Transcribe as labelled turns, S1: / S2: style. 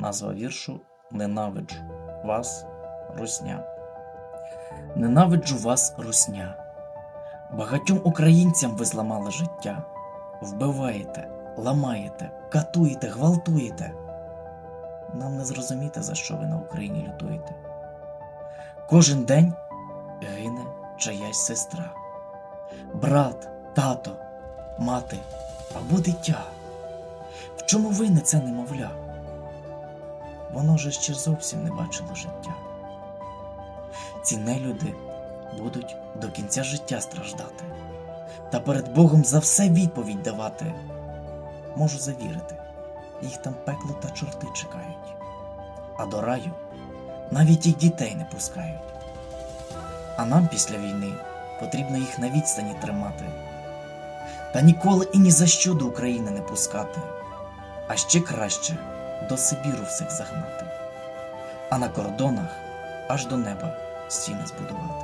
S1: Назва віршу Ненавиджу вас, русня. Ненавиджу вас, русня. Багатьом українцям ви зламали життя. Вбиваєте, ламаєте, катуєте, гвалтуєте. Нам не зрозуміти, за що ви на Україні лютуєте. Кожен день гине чиясь сестра, брат, тато, мати або дитя. В чому винне це немовля? Воно вже ще зовсім не бачило життя. Ці нелюди будуть до кінця життя страждати, та перед Богом за все відповідь давати. Можу завірити, їх там пекло та чорти чекають, а до раю навіть їх дітей не пускають. А нам після війни потрібно їх на відстані тримати, та ніколи і ні за що до України не пускати, а ще краще до Сибіру всіх загнати, а на кордонах аж до неба стіни збудувати.